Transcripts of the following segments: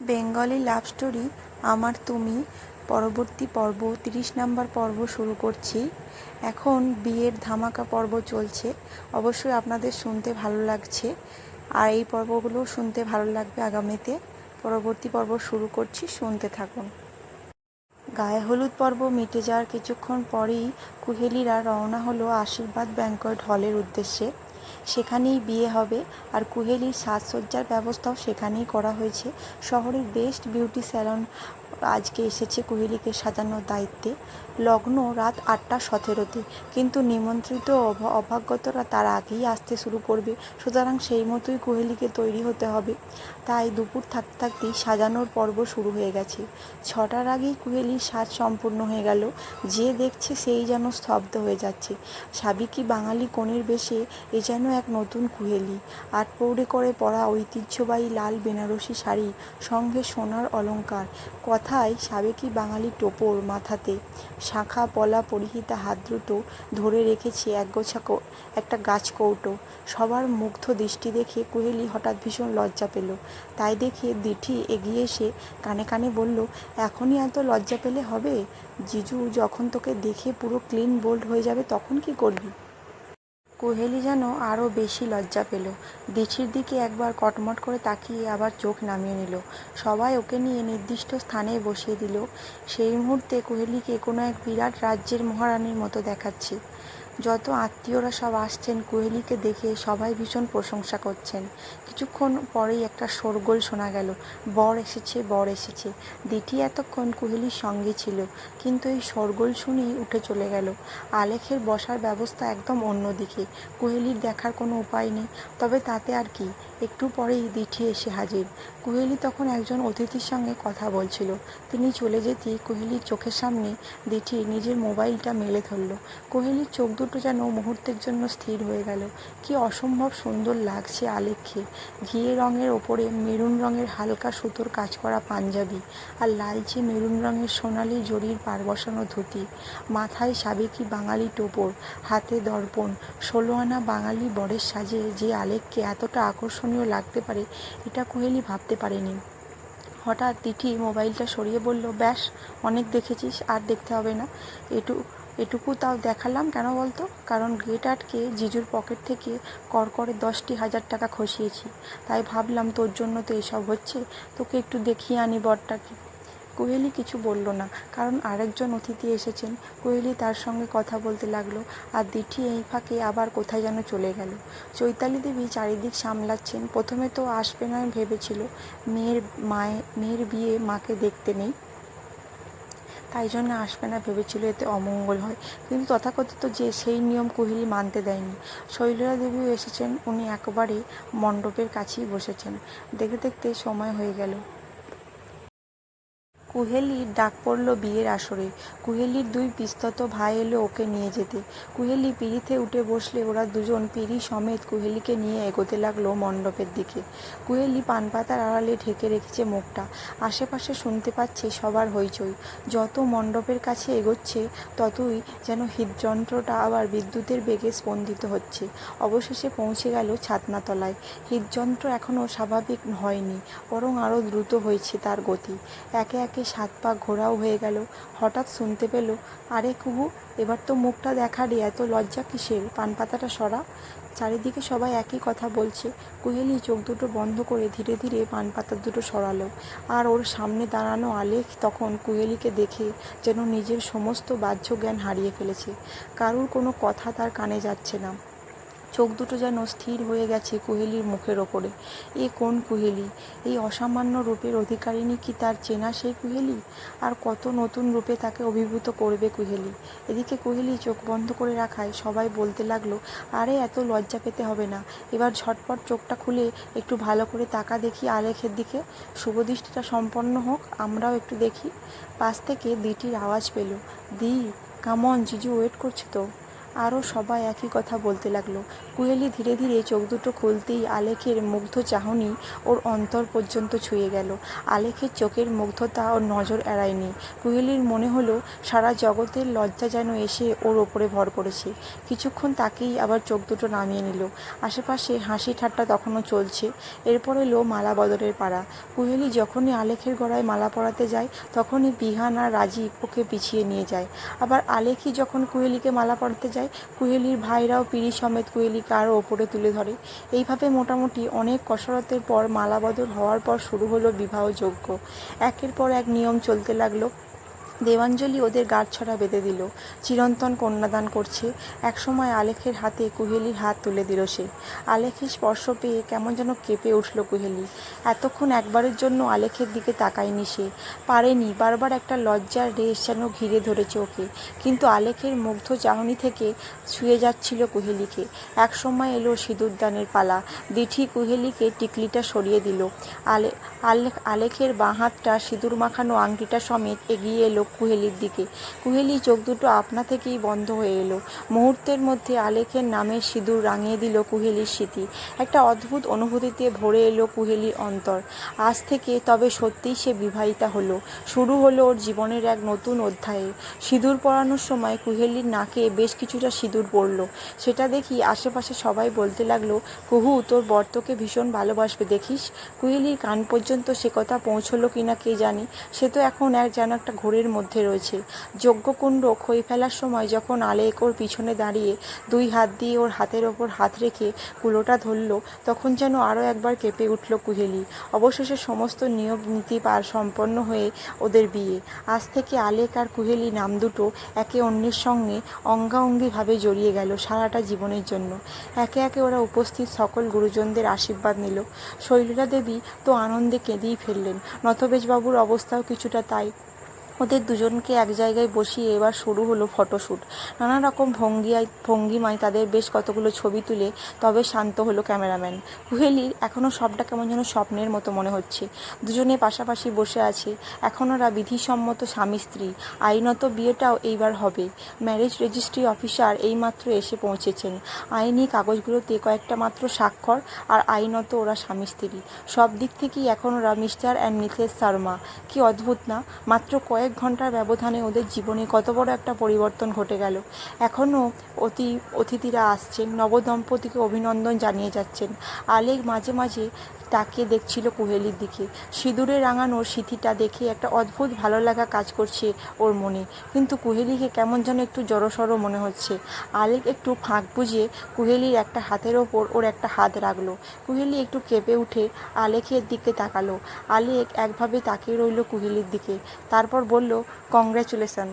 Bengali love story, আমার তুমি, পরবর্তী পর্ব, তিরিশ নাম্বার পর্ব শুরু করছি। এখন বিয়ের ধামাকা পর্ব চলছে। অবশ্যই আপনাদের শুনতে ভালো লাগছে। আর এই পর্বগুলো শুনতে ভালো লাগবে আগামীতে। পরবর্তী পর্ব শুরু করছি, শুনতে থাকুন। গায়ে হলুদ পর্ব মিটে যাওয়ার কিছুক্ষণ পরেই কুহেলিরা রওনা হলো আশীর্বাদ ব্যাঙ্কয়েট হলের উদ্দেশ্যে। সেখানেই বিয়ে হবে। আর কুহেলির সাজসজ্জার ব্যবস্থাও সেখানেই করা হয়েছে। শহরের বেস্ট বিউটি স্যালন আজকে এসেছে কুহেলিকে সাজানোর দায়িত্বে। লগ্ন রাত আটটা সতেরোতে, কিন্তু নিমন্ত্রিত অভ- অভাগ্যতরা তার আগেই আসতে শুরু করবে। সুতরাং সেই মতোই কুহেলিকে তৈরি হতে হবে। তাই দুপুর থাকতে থাকতেই সাজানোর পর্ব শুরু হয়ে গেছে। ছটার আগেই কুহেলির সাজ সম্পূর্ণ হয়ে গেল। যে দেখছে সেই যেন স্তব্ধ হয়ে যাচ্ছে। সাবিকি বাঙালি কনের বেশে এ যেন এক নতুন কুহেলি আট পৌড়ে করে পরা ঐতিহ্যবাহী লাল বেনারসি শাড়ি, সঙ্গে সোনার অলংকার। কথায় সাবেকি বাঙালি টোপর মাথাতে শাখা পলা পরিহিতা হাত দুটো ধরে রেখেছে একগোছা একটা গাছ কৌটো। সবার মুগ্ধ দৃষ্টি দেখে কুহেলি হঠাৎ ভীষণ লজ্জা পেল। তাই দেখে দিঠি এগিয়ে এসে কানে কানে বলল, এখনই এত লজ্জা পেলে হবে? জিজু যখন তোকে দেখে পুরো ক্লিন বোল্ড হয়ে যাবে, তখন কি করবি? কোহেলি যেন আরও বেশি লজ্জা পেল। দিছির দিকে একবার কটমট করে তাকিয়ে আবার চোখ নামিয়ে নিল। সবাই ওকে নিয়ে নির্দিষ্ট স্থানে বসিয়ে দিল। সেই মুহূর্তে কোহেলিকে কোনো এক বিরাট রাজ্যের মহারানীর মতো দেখাচ্ছে। যত আত্মীয়রা সব আসছেন, কোহেলিকে দেখে সবাই ভীষণ প্রশংসা করছেন। কিছুক্ষণ পরেই একটা শোরগোল শোনা গেল। বর এসেছে বর এসেছে। দিটি এতক্ষণ কোহেলির সঙ্গে ছিল, কিন্তু এই শোরগোল শুনেই উঠে চলে গেল। আলেখের বসার ব্যবস্থা একদম অন্যদিকে। কোহেলির দেখার কোনো উপায় নেই। তবে তাতে আর কি? একটু পরেই দিঠি এসে হাজির। কোহেলি তখন একজন অতিথির সঙ্গে কথা বলছিল। তিনি চলে যেতেই কোহেলির চোখের সামনে দিঠি নিজের মোবাইলটা মেলে ধরল। কোহেলির চোখ দুটো যেন মুহূর্তের জন্য স্থির হয়ে গেল। কি অসম্ভব সুন্দর লাগছে আলেখ্যে ঘিয়ে রঙের ওপরে মেরুন রঙের হালকা সুতোর কাজ করা পাঞ্জাবি আর লালচে মেরুন রঙের সোনালি জরির পার বসানো ধুতি। মাথায় সাবেকি বাঙালি টোপর, হাতে দর্পণ ষোলো আনা বাঙালি বরের সাজে যে আলেককে এতটা আকর্ষণীয় লাগতে পারে, এটা কোহেলি ভাবতে পারেনি। হঠাৎ তিথি মোবাইলটা সরিয়ে বলল, ব্যাস, অনেক দেখেছিস, আর দেখতে হবে না। এটু, এটুকু তাও দেখালাম কেন বলতো? কারণ গেট আটকে জিজুর পকেট থেকে কর করে দশটি হাজার টাকা খসিয়েছি। তাই ভাবলাম তোর জন্য তো এসব হচ্ছে, তোকে একটু দেখিয়ে আনি বরটাকে। কোহেলি কিছু বলল না, কারণ আরেকজন অতিথি এসেছেন। কোহেলি তার সঙ্গে কথা বলতে লাগল, আর দিঠি এই ফাঁকে আবার কোথায় যেন চলে গেল। চৈতালি দেবী চারিদিক সামলাচ্ছেন, প্রথমে তো আসবে না ভেবেছিল, মেয়ের মায়ে, মেয়ের বিয়ে মাকে দেখতে নেই। তাই জন্য আসবে না ভেবেছিল, এতে অমঙ্গল হয়। কিন্তু তথাকথিত যে সেই নিয়ম কোহলি মানতে দেয়নি। শৈলজা দেবীও এসেছেন, উনি একবারে মণ্ডপের কাছেই বসেছেন। দেখতে দেখতে সময় হয়ে গেল। কুহেলির ডাক পড়ল বিয়ের আসরে। কুহেলির দুই পিস্তত ভাই এলো ওকে নিয়ে যেতে। কুহেলি পিড়িতে উঠে বসলে ওরা দুজন পিড়ি সমেত কুহেলিকে নিয়ে এগোতে লাগল মণ্ডপের দিকে। কুহেলি পান পাতার আড়ালে ঢেকে রেখেছে মুখটা। আশেপাশে শুনতে পাচ্ছে সবার হইচই। যত মণ্ডপের কাছে এগোচ্ছে, ততই যেন হৃদযন্ত্রটা আবার বিদ্যুতের বেগে স্পন্দিত হচ্ছে। অবশেষে পৌঁছে গেল ছাতনাতলায়। হৃদযন্ত্র এখনও স্বাভাবিক হয়নি, বরং আরও দ্রুত হয়েছে তার গতি। একে একে সাত পা ঘোরাও হয়ে গেল। হঠাৎ শুনতে পেল, আরে কুহু, এবার তো মুখটা দেখারে এত লজ্জা কিসের? পান পাতাটা সরা। চারিদিকে সবাই একই কথা বলছে। কুহেলি চোখ দুটো বন্ধ করে ধীরে ধীরে পান পাতা দুটো সরালো। আর ওর সামনে দাঁড়ানো আলেখ তখন কুহেলিকে দেখে যেন নিজের সমস্ত বাহ্য জ্ঞান হারিয়ে ফেলেছে। কারুর কোনো কথা তার কানে যাচ্ছে না। চোখ দুটো যেন স্থির হয়ে গেছে কুহেলির মুখের ওপরে। এ কোন কুহেলি? এই অসামান্য রূপের অধিকারিণী কি তার চেনা সেই কুহেলি? আর কত নতুন রূপে তাকে অভিভূত করবে কুহেলি? এদিকে কুহেলি চোখ বন্ধ করে রাখায় সবাই বলতে লাগল, আরে, এত লজ্জা পেতে হবে না। এবার ঝটপট চোখটা খুলে একটু ভালো করে তাকা দেখি আলেখের দিকে। শুভদৃষ্টিটা সম্পন্ন হোক, আমরাও একটু দেখি। পাশ থেকে দিটির আওয়াজ পেল, দি কামন জিজু, ওয়েট করছে তো। আরও সবাই একই কথা বলতে লাগল। কুহেলি ধীরে ধীরে চোখ দুটো খুলতেই আলেখের মুগ্ধ চাহনি ওর অন্তর পর্যন্ত ছুঁয়ে গেল। আলেখের চোখের মুগ্ধতা ওর নজর এড়ায়নি। কুহেলির মনে হলো, সারা জগতের লজ্জা যেন এসে ওর ওপরে ভর করেছে। কিছুক্ষণ তাকেই আবার চোখ দুটো নামিয়ে নিল। আশেপাশে হাসি ঠাট্টা তখনও চলছে। এরপর এলো মালা বদলের পাড়া। কুহেলি যখনই আলেখের গলায় মালা পরাতে যায়, তখনই বিহান আর রাজীব ওকে পিছিয়ে নিয়ে যায়। আবার আলেখই যখন কুহেলিকে মালা পরাতে যায় কুহেলির ভাইরাও পিড়ি সমেত কুহেলিকে আরও ওপরে তুলে ধরে। এইভাবে মোটামুটি অনেক কসরতের পর মালাবদল হওয়ার পর শুরু হলো বিবাহ যোগ্য একের পর এক নিয়ম চলতে লাগল। দেবাঞ্জলি ওদের গাঁটছড়া বেঁধে দিল। চিরন্তন কন্যাদান করছে। একসময় আলেখের হাতে কুহেলির হাত তুলে দিল সে। আলেখের স্পর্শ পেয়ে কেমন যেন কেঁপে উঠল কুহেলি। এতক্ষণ একবারের জন্য আলেখের দিকে তাকায়নি সে। পারেনি বারবার একটা লজ্জার রেশ যেন ঘিরে ধরেছে ওকে। কিন্তু আলেখের মুগ্ধ চাহনি থেকে ছুঁয়ে যাচ্ছিল কুহেলিকে। একসময় এলো সিঁদুরদানের পালা। দিঠি কুহেলিকে টিকলিটা সরিয়ে দিল। আলে আলেখ আলেখের বাঁ হাতটা সিঁদুর মাখানো আংটিটা সমেত এগিয়ে এলো কুহেলির দিকে। কুহেলি চোখ দুটো আপনা থেকেই বন্ধ হয়ে এলো। মুহূর্তের মধ্যে আলেখের নামে সিঁদুর রাঙিয়ে দিল কুহেলির স্মৃতি। একটা অদ্ভুত অনুভূতিতে ভরে এলো কুহেলির অন্তর। আজ থেকে তবে সত্যিই সে বিবাহিতা হলো। শুরু হলো ওর জীবনের এক নতুন অধ্যায়ে। সিঁদুর পরানোর সময় কুহেলির নাকে বেশ কিছুটা সিঁদুর পড়ল। সেটা দেখি আশেপাশে সবাই বলতে লাগল, কুহু, তোর বর্তকে ভীষণ ভালোবাসবে, দেখিস? কুহেলির কান পর্যন্ত সে কথা পৌঁছলো কিনা কে জানে? সে তো এখন এক যেন একটা ঘোরের মধ্যে রয়েছে। যজ্ঞকুণ্ড খই ফেলার সময় যখন আলেক ওর পিছনে দাঁড়িয়ে দুই হাত দিয়ে ওর হাতের ওপর হাত রেখে কুলোটা ধরল, তখন যেন আরও একবার কেঁপে উঠল কুহেলি। অবশেষে সমস্ত নিয়ম নীতি পার সম্পন্ন হয়ে ওদের বিয়ে। আজ থেকে আলেক আর কুহেলি নাম দুটো একে অন্যের সঙ্গে অঙ্গাঙ্গিভাবে জড়িয়ে গেল সারাটা জীবনের জন্য। একে একে ওরা উপস্থিত সকল গুরুজনদের আশীর্বাদ নিল। শৈলজা দেবী তো আনন্দে কেঁদেই ফেললেন নথবেশবাবুর অবস্থাও কিছুটা তাই। ওদের দুজনকে এক জায়গায় বসিয়ে এবার শুরু হলো ফটোশ্যুট নানা রকম ভঙ্গিয়ায়, ভঙ্গিমায় তাদের বেশ কতগুলো ছবি তুলে তবে শান্ত হলো ক্যামেরাম্যান। কুহেলির এখনও সবটা কেমন যেন স্বপ্নের মতো মনে হচ্ছে। দুজনে পাশাপাশি বসে আছে। এখন ওরা বিধিসম্মত স্বামী, স্ত্রী। আইনত বিয়েটাও এইবার হবে। ম্যারেজ রেজিস্ট্রি অফিসার এইমাত্র এসে পৌঁছেছেন। আইনি কাগজগুলোতে কয়েকটা মাত্র স্বাক্ষর আর আইনত ওরা স্বামী, স্ত্রী। সব দিক থেকেই এখন ওরা মিস্টার অ্যান্ড মিসেস শর্মা। কি অদ্ভুত না? মাত্র কয়েক ঘণ্টার ব্যবধানে ওদের জীবনে কত বড় একটা পরিবর্তন ঘটে গেল। এখনও অতি, অতিথিরা আসছেন, নবদম্পতিকে অভিনন্দন জানিয়ে যাচ্ছেন। আলেক মাঝে মাঝে তাকিয়ে দেখছিল কুহেলির দিকে। সিঁদুরে রাঙানো সিথিটা দেখে একটা অদ্ভুত ভালো লাগা কাজ করছে ওর মনে। কিন্তু কুহেলিকে কেমন যেন একটু জড়সড় মনে হচ্ছে। আলেক একটু ফাঁক বুঝিয়ে কুহেলির একটা হাতের ওপর ওর একটা হাত রাখল। কুহেলি একটু কেঁপে উঠে আলেকের দিকে তাকালো। আলেক একভাবে তাকিয়ে রইল কুহেলির দিকে। তারপর বলল, কংগ্রাচুলেশন,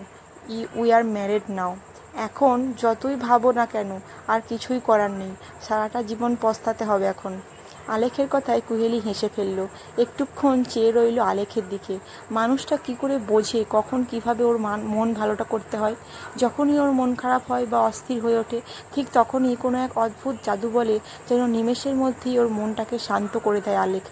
ই, উই আর ম্যারেড নাও। এখন যতই ভাবো না কেন, আর কিছুই করার নেই। সারাটা জীবন পস্তাতে হবে এখন। আলেখের কথায় কুহেলি হেসে ফেলল। একটুক্ষণ চেয়ে রইল আলেখের দিকে। মানুষটা কি করে বোঝে, কখন কীভাবে ওর মান ভালোটা করতে হয়? যখনই ওর মন খারাপ হয় বা অস্থির হয়ে ওঠে, ঠিক তখনই কোনো এক অদ্ভুত জাদু বলে যেন নিমেষের মধ্যেই ওর মনটাকে শান্ত করে দেয় আলেখ।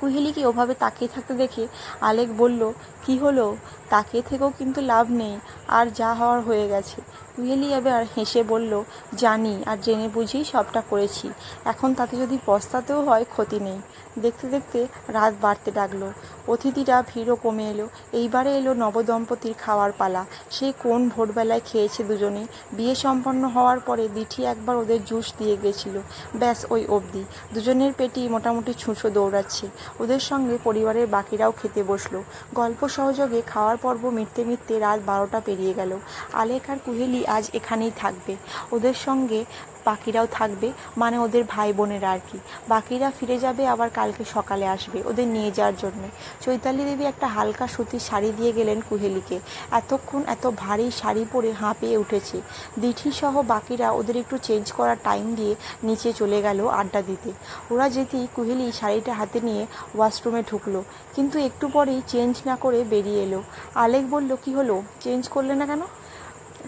কুহেলিকে ওভাবে তাকিয়ে থাকতে দেখে আলেক বলল কি হলো? তাকিয়ে থেকেও কিন্তু লাভ নেই। আর যা হওয়ার হয়ে গেছে। কুহেলি এবার হেসে বলল, জানি আর জেনে বুঝেই সবটা করেছি। এখন তাতে যদি পস্তাতেও হয় ক্ষতি নেই। দেখতে দেখতে রাত বাড়তে লাগল। অতিথিরা ভিড়ও কমে এলো। এইবারে এলো নবদম্পতির খাওয়ার পালা। সে কোন ভোরবেলায় খেয়েছে দুজনে বিয়ে সম্পন্ন হওয়ার পরে দিঠি একবার ওদের জুস দিয়ে গেছিল। ব্যাস, ওই অবধি। দুজনের পেটি মোটামুটি ছুঁচো দৌড়াচ্ছে। ওদের সঙ্গে পরিবারের বাকিরাও খেতে বসল। গল্প সহযোগে খাওয়ার পর্ব মিটতে মিটতে রাত বারোটা পেরিয়ে গেল। আলেক আর কুহেলি আজ এখানেই থাকবে। ওদের সঙ্গে বাকিরাও থাকবে মানে ওদের ভাই বোনেরা আর কি। বাকিরা ফিরে যাবে, আবার কালকে সকালে আসবে, ওদের নিয়ে যাওয়ার জন্য। চৈতালি দেবী একটা হালকা সুতির শাড়ি দিয়ে গেলেন কুহেলিকে। এতক্ষণ এত ভারী শাড়ি পরে হাঁপিয়ে উঠেছে। দিঠি সহ বাকিরা ওদের একটু চেঞ্জ করার টাইম দিয়ে নিচে চলে গেল আড্ডা দিতে। ওরা যেতেই কুহেলি শাড়িটা হাতে নিয়ে ওয়াশরুমে ঢুকলো। কিন্তু একটু পরেই চেঞ্জ না করে বেরিয়ে এলো। আলেক বলল, কি হলো? চেঞ্জ করলে না কেন?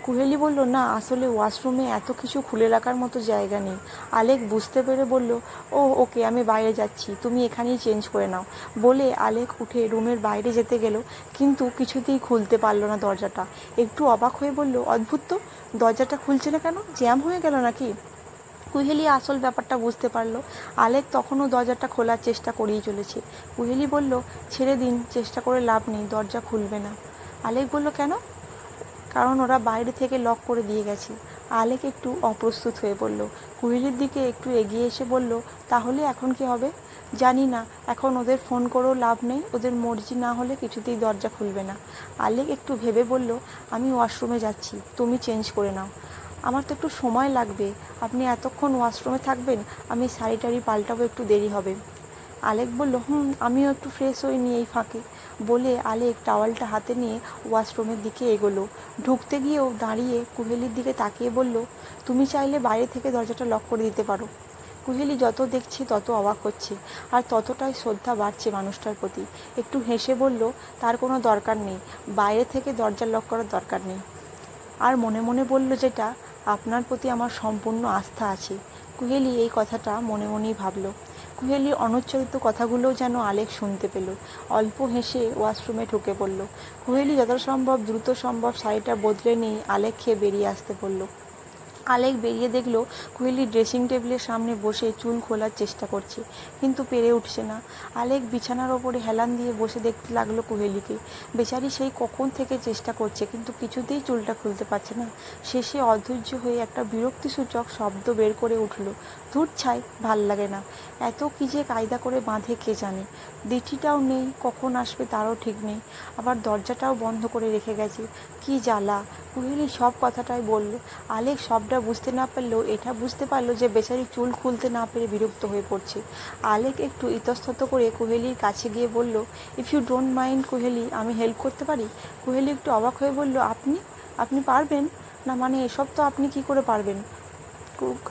কুহেলি বলল, না, আসলে ওয়াশরুমে এত কিছু খুলে রাখার মতো জায়গা নেই। আলেক বুঝতে পেরে বলল, ও, ওকে, আমি বাইরে যাচ্ছি, তুমি এখানেই চেঞ্জ করে নাও। বলে আলেক উঠে রুমের বাইরে যেতে গেল, কিন্তু কিছুতেই খুলতে পারল না দরজাটা। একটু অবাক হয়ে বলল, অদ্ভুত তো, দরজাটা খুলছে না কেন? জ্যাম হয়ে গেল নাকি? কুহেলি আসল ব্যাপারটা বুঝতে পারল, আলেক তখনও দরজাটা খোলার চেষ্টা করেই চলেছে। কুহেলি বলল, ছেড়ে দিন, চেষ্টা করে লাভ নেই, দরজা খুলবে না। আলেক বলল, কেন? কারণ ওরা বাইরে থেকে লক করে দিয়ে গেছে। আলেক একটু অপ্রস্তুত হয়ে পড়ল কুহেলির দিকে একটু এগিয়ে এসে বলল, তাহলে এখন কি হবে? জানি না, এখন ওদের ফোন করেও লাভ নেই, ওদের মর্জি না হলে কিছুতেই দরজা খুলবে না। আলেক একটু ভেবে বলল, আমি ওয়াশরুমে যাচ্ছি, তুমি চেঞ্জ করে নাও। আমার তো একটু সময় লাগবে, আপনি এতক্ষণ ওয়াশরুমে থাকবেন, আমি শাড়ি টাড়ি পাল্টাবো, একটু দেরি হবে। আলেক বলল, হুম, আমিও একটু ফ্রেশ হই নিই এই ফাঁকে। বলে আলেক টাওয়ালটা হাতে নিয়ে ওয়াশরুমের দিকে এগোলো। ঢুকতে গিয়েও দাঁড়িয়ে কুহেলির দিকে তাকিয়ে বলল, তুমি চাইলে বাইরে থেকে দরজাটা লক করে দিতে পারো। কুহেলি যত দেখছে তত অবাক হচ্ছে, আর ততটাই শ্রদ্ধা বাড়ছে মানুষটার প্রতি। একটু হেসে বলল, তার কোনো দরকার নেই, বাইরে থেকে দরজা লক করার দরকার নেই। আর মনে মনে বলল যেটা, আপনার প্রতি আমার সম্পূর্ণ আস্থা আছে। কুহেলি এই কথাটা মনে মনেই ভাবল। কুহেলির অনুচ্চারিত কথাগুলোও যেন আলেক শুনতে পেল। অল্প হেসে ওয়াশরুমে ঢুকে পড়ল। কুহেলি যত সম্ভব দ্রুত সম্ভব শাড়িটা বদলে নিয়ে আলেক খেয়ে বেরিয়ে আসতে পড়ল। আলেক বেরিয়ে দেখল কুহেলি ড্রেসিং টেবিলের সামনে বসে চুল খোলার চেষ্টা করছে, কিন্তু পেরে উঠছে না। আলেক বিছানার ওপরে হেলান দিয়ে বসে দেখতে লাগল কুহেলিকে। বেচারি সেই কখন থেকে চেষ্টা করছে, কিন্তু কিছুতেই চুলটা খুলতে পারছে না। শেষে অধৈর্য হয়ে একটা বিরক্তিসূচক শব্দ বের করে উঠল। ধূর ছাই, ভালো লাগে না। এত কি যে কায়দা করে বাঁধে কে জানে। দিঠিটাও নেই, কখন আসবে তারও ঠিক নেই। আবার দরজাটাও বন্ধ করে রেখে গেছে। কি জ্বালা। কুহেলি সব কথাটাই বলল। আলেক সবটা বুঝতে না পারলেও এটা বুঝতে পারল যে বেচারি চুল খুলতে না পেরে বিরক্ত হয়ে পড়ছে। আলেক একটু ইতস্তত করে কোহেলির কাছে গিয়ে বলল if you don't mind Koheli, আমি হেল্প করতে পারি? কোহেলি একটু অবাক হয়ে বলল, আপনি? আপনি পারবেন? না মানে এসব তো আপনি কি করে পারবেন?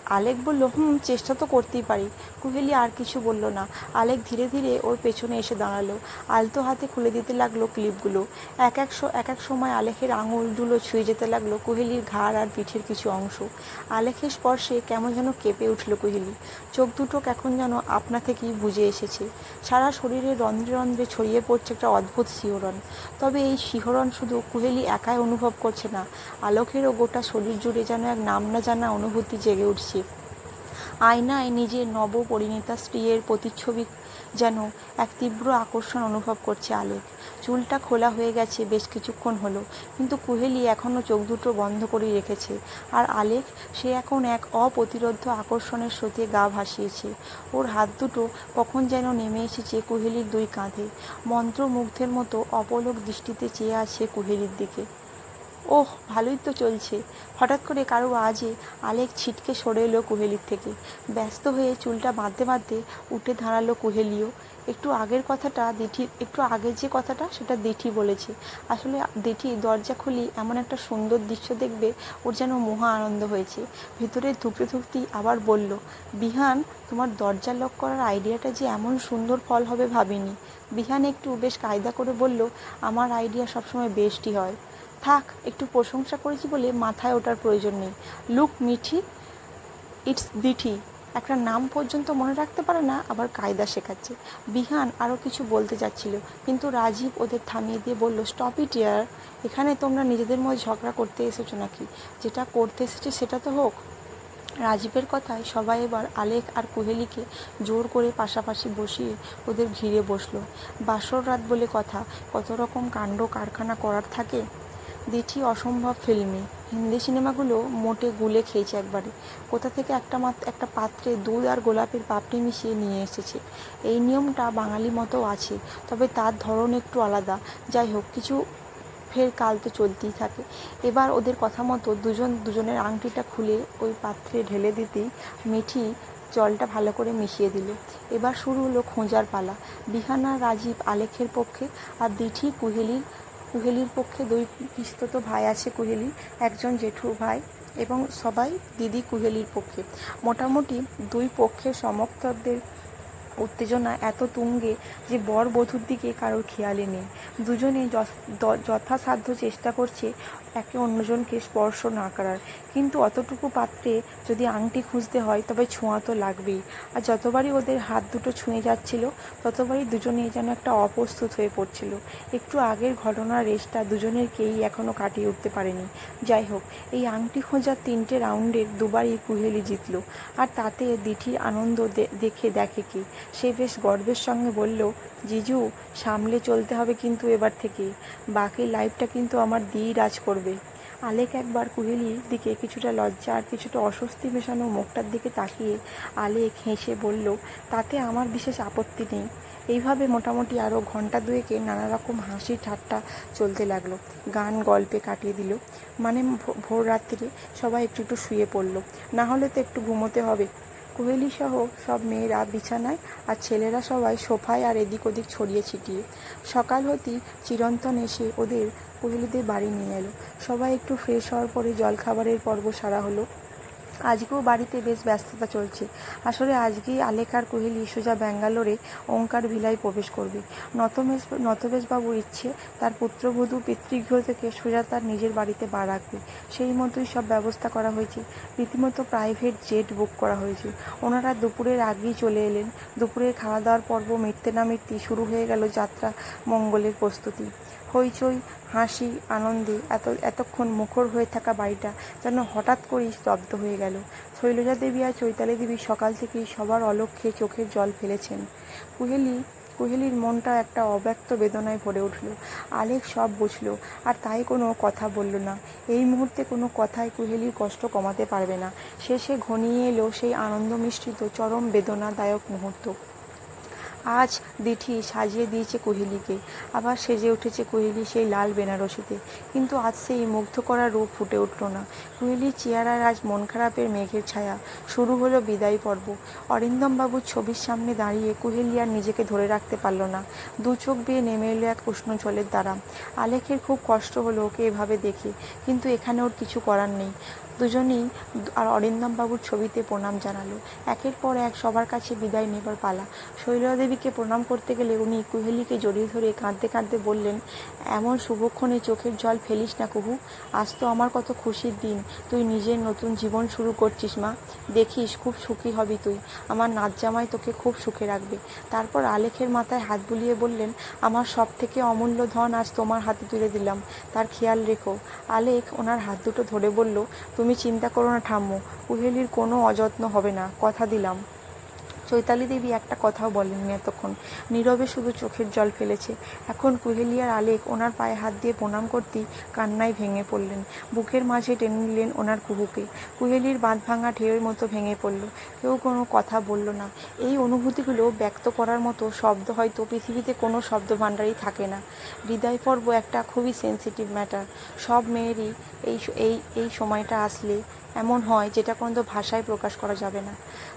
আলেক বলল, হুম, চেষ্টা তো করতেই পারি। কুহেলি আর কিছু বলল না। আলেক ধীরে ধীরে ওর পেছনে এসে দাঁড়াল। আলতো হাতে খুলে দিতে লাগল ক্লিপগুলো। এক এক এক এক সময় আলেখের আঙুলগুলো ছুঁয়ে যেতে লাগল কুহেলির ঘাড় আর পিঠের কিছু অংশ। আলেখের স্পর্শে কেমন যেন কেঁপে উঠল কুহেলি। চোখ দুটো এখন যেন আপনা থেকেই বুঝে এসেছে। সারা শরীরে রন্ধ্রে রন্ধ্রে ছড়িয়ে পড়ছে একটা অদ্ভুত শিহরণ। তবে এই শিহরণ শুধু কুহেলি একাই অনুভব করছে না। আলোকেরও গোটা শরীর জুড়ে যেন এক নাম না জানা অনুভূতি জেগে উঠছে। আয়নায় নিজের নব পরিণীতা স্ত্রীর প্রতিচ্ছবি যেন এক তীব্র আকর্ষণ অনুভব করছে আলেক চুলটা খোলা হয়ে গেছে বেশ কিছুক্ষণ হলো, কিন্তু কুহেলি এখনও চোখ দুটো বন্ধ করেই রেখেছে আর আলেক সে এখন এক অপ্রতিরোধ্য আকর্ষণের স্রোতে গা ভাসিয়েছে। ওর হাত দুটো কখন যেন নেমে এসেছে কুহেলির দুই কাঁধে। মন্ত্রমুগ্ধের মতো অপলক দৃষ্টিতে চেয়ে আছে কুহেলির দিকে। ওহ, ভালোই তো চলছে। হঠাৎ করে কারও আজে আলেক ছিটকে সরে এলো কুহেলির থেকে। ব্যস্ত হয়ে চুলটা বাঁধতে বাঁধতে উঠে দাঁড়াল কুহেলিও। একটু আগের কথাটা দিঠি, একটু আগের যে কথাটা সেটা দিঠি বলেছে। আসলে দিঠি দরজা খুলি এমন একটা সুন্দর দৃশ্য দেখবে ওর যেন মহা আনন্দ হয়েছে। ভিতরে ধুকতে ধুকতেই আবার বলল, বিহান, তোমার দরজা লক করার আইডিয়াটা যে এমন সুন্দর ফল হবে ভাবিনি। বিহান একটু বেশ কায়দা করে বলল, আমার আইডিয়া সবসময় বেস্টই হয়। থাক, একটু প্রশংসা করেছি বলে মাথায় ওঠার প্রয়োজন নেই। Look, Mithi, it's Dithi. একটা নাম পর্যন্ত মনে রাখতে পারে না, আবার কায়দা শেখাচ্ছে। বিহান আরও কিছু বলতে যাচ্ছিল কিন্তু রাজীব ওদের থামিয়ে দিয়ে বলল স্টপ ইট ইয়ার এখানে তোমরা নিজেদের মধ্যে ঝগড়া করতে এসেছ নাকি? যেটা করতে এসেছে সেটা তো হোক। রাজীবের কথায় সবাই এবার আলেক আর কুহেলিকে জোর করে পাশাপাশি বসিয়ে ওদের ঘিরে বসল। বাসর রাত বলে কথা, কত রকম কাণ্ড কারখানা করার থাকে? দিঠি অসম্ভব ফিল্মি। হিন্দি সিনেমাগুলো মোটে গুলে খেয়েছে একবারে। কোথা থেকে একটা মাত্র একটা পাত্রে দুধ আর গোলাপের পাপড়ি মিশিয়ে নিয়ে এসেছে। এই নিয়মটা বাঙালি মতো আছে, তবে তার ধরন একটু আলাদা। যাই হোক, কিছু ফের কাল তো চলতেই থাকে। এবার ওদের কথা মতো দুজন, দুজনের আংটিটা খুলে ওই পাত্রে ঢেলে দিতেই মিঠি জলটা ভালো করে মিশিয়ে দিল। এবার শুরু হলো খোঁজার পালা। বিহানা, রাজীব, আলেখের পক্ষে আর দিঠি, কুহেলির কুহেলির পক্ষে দুই পিস্তত ভাই আছে কুহেলি, একজন জেঠু ভাই এবং সবাই দিদি কুহেলির পক্ষে। মোটামুটি দুই পক্ষের সমর্থকদের উত্তেজনা এত তুঙ্গে যে বর বধূর দিকে কারোর খেয়ালে নেই। দুজনে যথ- যথাসাধ্য চেষ্টা করছে একে অন্যজনকে স্পর্শ না করার। কিন্তু অতটুকু পাত্রে যদি আংটি খুঁজতে হয়, তবে ছোঁয়া তো লাগবেই। আর যতবারই ওদের হাত দুটো ছুঁয়ে যাচ্ছিল, ততবারই দুজনেই যেন একটা অপ্রস্তুত হয়ে পড়ছিল। একটু আগের ঘটনার রেসটা দুজনের কেই এখনও কাটিয়ে উঠতে পারেনি। যাই হোক, এই আংটি খোঁজার তিনটে রাউন্ডের দুবারই কুহেলি জিতল। আর তাতে দিঠির আনন্দ দেখে দেখে কি? সে বেশ গর্বের সঙ্গে বলল, জিজু, সামলে চলতে হবে কিন্তু এবার থেকে। বাকি লাইফটা কিন্তু আমার দিই রাজ করবে। আলেক একবার কুহেলির দিকে কিছুটা লজ্জা আর কিছুটা অস্বস্তি মেশানো মুখটার দিকে তাকিয়ে আলেক হেসে বলল, তাতে আমার বিশেষ আপত্তি নেই। এইভাবে মোটামুটি আরও ঘণ্টা দুয়েকে নানা রকম হাসি ঠাট্টা চলতে লাগল। গান গল্পে কাটিয়ে দিল। মানে ভোর রাত্রিরে সবাই একটু একটু শুয়ে পড়ল। না হলে তো একটু ঘুমোতে হবে। কোহেলি সহ সব মেয়েরা বিছানায় আর ছেলেরা সবাই সোফায় আর এদিক ওদিক ছড়িয়ে ছিটিয়ে। সকাল হতেই চিরন্তন এসে ওদের কোহেলিদের বাড়ি নিয়ে এলো। সবাই একটু ফ্রেশ হওয়ার পরে জলখাবারের পর্ব সারা হলো। আজকেও বাড়িতে বেশ ব্যস্ততা চলছে। আসলে আজকেই আলেকার কোহেলি সোজা ব্যাঙ্গালোরে ওঙ্কার ভিলায় প্রবেশ করবে। নতমেশ নতবেশবাবুর ইচ্ছে তার পুত্রবধূ পিতৃগৃহ থেকে সোজা তার নিজের বাড়িতে পা রাখবে। সেই মতোই সব ব্যবস্থা করা হয়েছে। রীতিমতো প্রাইভেট জেট বুক করা হয়েছে। ওনারা দুপুরের আগেই চলে এলেন। দুপুরের খাওয়া দাওয়ার পর্ব মিটতে না মিটতেই শুরু হয়ে গেল যাত্রা মঙ্গলের প্রস্তুতি। হইচই হাসি, আনন্দে এত, এতক্ষণ মুখর হয়ে থাকা বাড়িটা যেন হঠাৎ করেই স্তব্ধ হয়ে গেল। শৈলজা দেবী আর চৈতালি দেবী সকাল থেকেই সবার অলক্ষ্যে চোখের জল ফেলেছেন। কুহেলি, কুহেলির মনটা একটা অব্যক্ত বেদনায় ভরে উঠল। আলেক সব বুঝলো, আর তাই কোনো কথা বলল না। এই মুহূর্তে কোনো কথাই কুহেলির কষ্ট কমাতে পারবে না। শেষে ঘনিয়ে এলো সেই আনন্দ মিশ্রিত চরম বেদনাদায়ক মুহূর্ত। আজ দিঠি সাজিয়ে দিয়েছে কোহেলিকে, আবার সেজে উঠেছে কোহেলি সেই লাল বেনারসিতে। কিন্তু আজ সেই মুগ্ধ করা রূপ ফুটে উঠল না। কোহেলির চেহারার আজ মন খারাপের মেঘের ছায়া। শুরু হলো বিদায় পর্ব। অরিন্দম বাবুর ছবির সামনে দাঁড়িয়ে কুহেলি আর নিজেকে ধরে রাখতে পারল না। দু চোখ বেয়ে নেমে এলো এক উষ্ণ জলের দ্বারা। আলেখের খুব কষ্ট হলো ওকে এভাবে দেখে। কিন্তু এখানে ওর কিছু করার নেই। দুজনেই আর অরিন্দম বাবুর ছবিতে প্রণাম জানালো। একের পর এক সবার কাছে বিদায় নেবার পালা। শৈলদেবীকে প্রণাম করতে গেলে উনি কুহেলিকে জড়িয়ে ধরে কাঁদতে কাঁদতে বললেন, এমন শুভক্ষণে চোখের জল ফেলিস না কুহু। আজ তো আমার কত খুশির দিন। তুই নিজের নতুন জীবন শুরু করছিস মা। দেখিস খুব সুখী হবি তুই। আমার নাচ জামাই তোকে খুব সুখে রাখবে। তারপর আলেখের মাথায় হাত বুলিয়ে বললেন, আমার সব থেকে অমূল্য ধন আজ তোমার হাতে তুলে দিলাম। তার খেয়াল রেখো। আলেখ ওনার হাত দুটো ধরে বলল, তুমি চিন্তা করো না ঠাম্মু। কুহেলির কোনো অযত্ন হবে না কথা দিলাম। চৈতালি দেবী একটা কথাও বলেননি এতক্ষণ। নীরবে শুধু চোখের জল ফেলেছে। এখন কুহেলিয়ার আলেক ওনার পায়ে হাত দিয়ে প্রণাম করতেই কান্নায় ভেঙে পড়লেন। বুকের মাঝে টেনে নিলেন ওনার কুহুকে। কুহেলির বাঁধ ভাঙা ঢেউয়ের মতো ভেঙে পড়ল। কেউ কোনো কথা বলল না। এই অনুভূতিগুলো ব্যক্ত করার মতো শব্দ হয়তো পৃথিবীতে কোনো শব্দ ভাণ্ডারই থাকে না। হৃদয় পর্ব একটা খুবই সেন্সিটিভ ম্যাটার সব মেয়েরই এই এই এই সময়টা আসলে এমন হয় যেটা কোনো ভাষায় প্রকাশ করা যাবে না।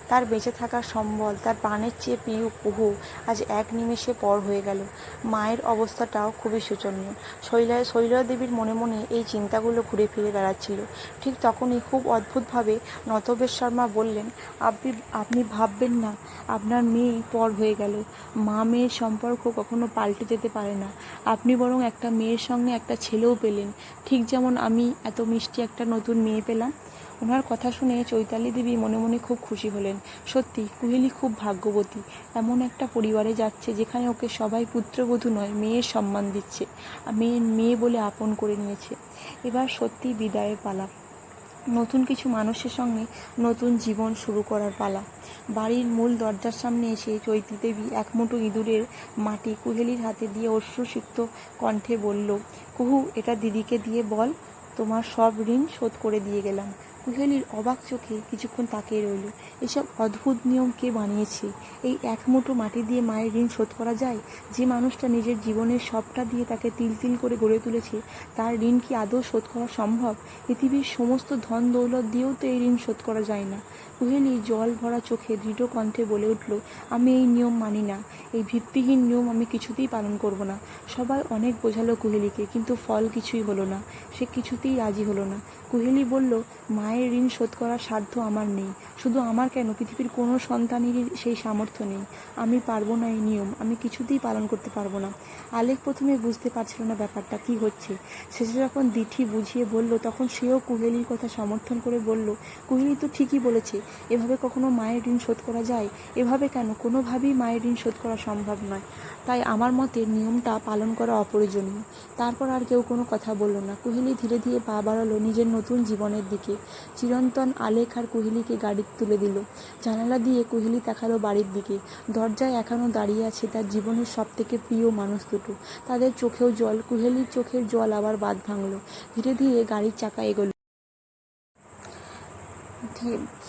তার বেঁচে থাকার সম্বল, তার প্রাণের চেয়ে প্রিয় কুহু আজ এক নিমেষে পর হয়ে গেল। মায়ের অবস্থাটাও খুবই শোচনীয়। শৈলা শৈলা দেবীর মনে মনে এই চিন্তাগুলো ঘুরে ফিরে বেড়াচ্ছিল। ঠিক তখনই খুব অদ্ভুতভাবে নতবেশ শর্মা বললেন, আপনি আপনি ভাববেন না, আপনার মেয়ে পর হয়ে গেল। মা মেয়ের সম্পর্ক কখনো পাল্টে যেতে পারে না। আপনি বরং একটা মেয়ের সঙ্গে একটা ছেলেও পেলেন। ঠিক যেমন আমি এত মিষ্টি একটা নতুন মেয়ে পেলাম। ওনার কথা শুনে চৈতালি দেবী মনে মনে খুব খুশি হলেন। সত্যি, কুহেলি খুব ভাগ্যবতী। এমন একটা পরিবারে যাচ্ছে যেখানে ওকে সবাই পুত্রবধূ নয়, মেয়ের সম্মান দিচ্ছে মেয়ের মেয়ে বলে আপন করে নিয়েছে। এবার সত্যি বিদায়ের পালা। নতুন কিছু মানুষের সঙ্গে নতুন জীবন শুরু করার পালা। বাড়ির মূল দরজার সামনে এসে চৈতি দেবী এক মুঠো ইঁদুরের মাটি কুহেলির হাতে দিয়ে অশ্রুসিক্ত কণ্ঠে বলল, কুহু, এটা দিদিকে দিয়ে বল, তোমার সব ঋণ শোধ করে দিয়ে গেলাম। কুহেলির অবাক চোখে কিছুক্ষণ তাকিয়ে রইল। এসব অদ্ভুত নিয়ম কে বানিয়েছে? এই এক মুঠো মাটি দিয়ে মায়ের ঋণ শোধ করা যায়? যে মানুষটা নিজের জীবনের সবটা দিয়ে তাকে তিল তিল করে গড়ে তুলেছে, তার ঋণ কি আদৌ শোধ করা সম্ভব? পৃথিবীর সমস্ত ধন দৌলত দিয়েও তো এই ঋণ শোধ করা যায় না। কুহেলি জল ভরা চোখে দৃঢ় কণ্ঠে বলে উঠল, আমি এই নিয়ম মানি না। এই ভিত্তিহীন নিয়ম আমি কিছুতেই পালন করব না। সবাই অনেক বোঝালো কুহেলিকে, কিন্তু ফল কিছুই হলো না। সে কিছুতেই রাজি হলো না। কুহেলি বলল, মায়ের ঋণ শোধ করার সাধ্য আমার নেই। শুধু আমার কেন? পৃথিবীর কোনো সন্তানেরই সেই সামর্থ্য নেই। আমি পারব না এই নিয়ম। আমি কিছুতেই পালন করতে পারব না। আলেক প্রথমে বুঝতে পারছিল না ব্যাপারটা কি হচ্ছে। শেষে যখন দিঠি বুঝিয়ে বলল, তখন সেও কুহেলির কথা সমর্থন করে বলল, কুহেলি তো ঠিকই বলেছে। এভাবে কখনো মায়ের ঋণ শোধ করা যায়? এভাবে কেন? কোনোভাবেই মায়ের ঋণ শোধ করা সম্ভব নয়। তাই আমার মতে নিয়মটা পালন করা অপ্রয়োজনীয়। তারপর আর কেউ কোনো কথা বলল না। কুহেলি ধীরে ধীরে পা বাড়ালো নিজের নতুন জীবনের দিকে। চিরন্তন আলেখ আর কুহেলিকে গাড়ি তুলে দিল। জানালা দিয়ে কুহেলি তাকালো বাড়ির দিকে। দরজায় এখনও দাঁড়িয়ে আছে তার জীবনের সব থেকে প্রিয় মানুষ দুটো। তাদের চোখেও জল, কুহেলির চোখের জল আবার বাদ ভাঙলো। ধীরে ধীরে গাড়ির চাকা এগোলো।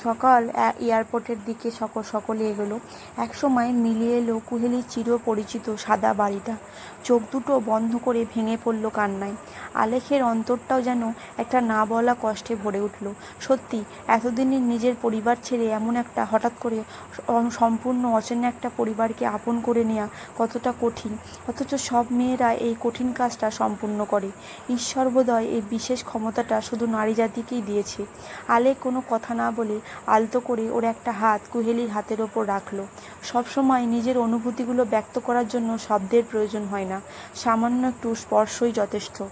সকাল এয়ারপোর্টের দিকে সকল, সকলে এগোলো। একসময় মিলিয়ে এলো কুহেলির চির পরিচিত সাদা বাড়িটা। চোখ দুটো বন্ধ করে ভেঙে পড়ল কান্নায়। আলেখের অন্তরটাও যেন একটা না বলা কষ্টে ভরে উঠল। সত্যি, এতদিনের নিজের পরিবার ছেড়ে এমন একটা হঠাৎ করে সম্পূর্ণ অচেনা একটা পরিবারকে আপন করে নেওয়া কতটা কঠিন। অথচ সব মেয়েরা এই কঠিন কাজটা সম্পূর্ণ করে। ঈশ্বরবোধয় এই বিশেষ ক্ষমতাটা শুধু নারী জাতিকেই দিয়েছে। আলে কোনো কথা না বলে আলতো করে ওর একটা হাত কুহেলির হাতের ওপর রাখল। সবসময় নিজের অনুভূতিগুলো ব্যক্ত করার জন্য শব্দের প্রয়োজন হয় না। সামান্য একটু স্পর্শই যথেষ্ট।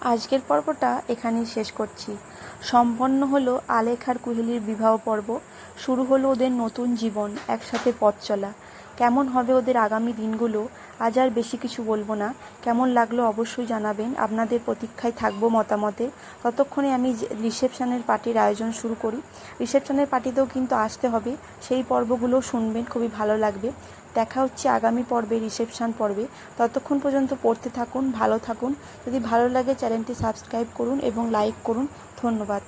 আজকের পর্বটা এখানেই শেষ করছি। সম্পন্ন হলো আলেখার কুহেলির বিবাহ পর্ব। শুরু হলো ওদের নতুন জীবন, একসাথে পথ চলা। কেমন হবে ওদের আগামী দিনগুলো, আজ আর বেশি কিছু বলব না। কেমন লাগল অবশ্যই জানাবেন। আপনাদের প্রতীক্ষায় থাকব মতামতে। ততক্ষণে আমি রিসেপশনের পার্টির আয়োজন শুরু করি। রিসেপশনের পার্টিতেও কিন্তু আসতে হবে। সেই পর্বগুলো শুনবেন, খুবই ভালো লাগবে। দেখা হচ্ছে আগামী পর্বে, রিসেপশান পর্বে। ততক্ষণ পর্যন্ত পড়তে থাকুন, ভালো থাকুন। যদি ভালো লাগে চ্যানেলটি সাবস্ক্রাইব করুন এবং লাইক করুন। ধন্যবাদ।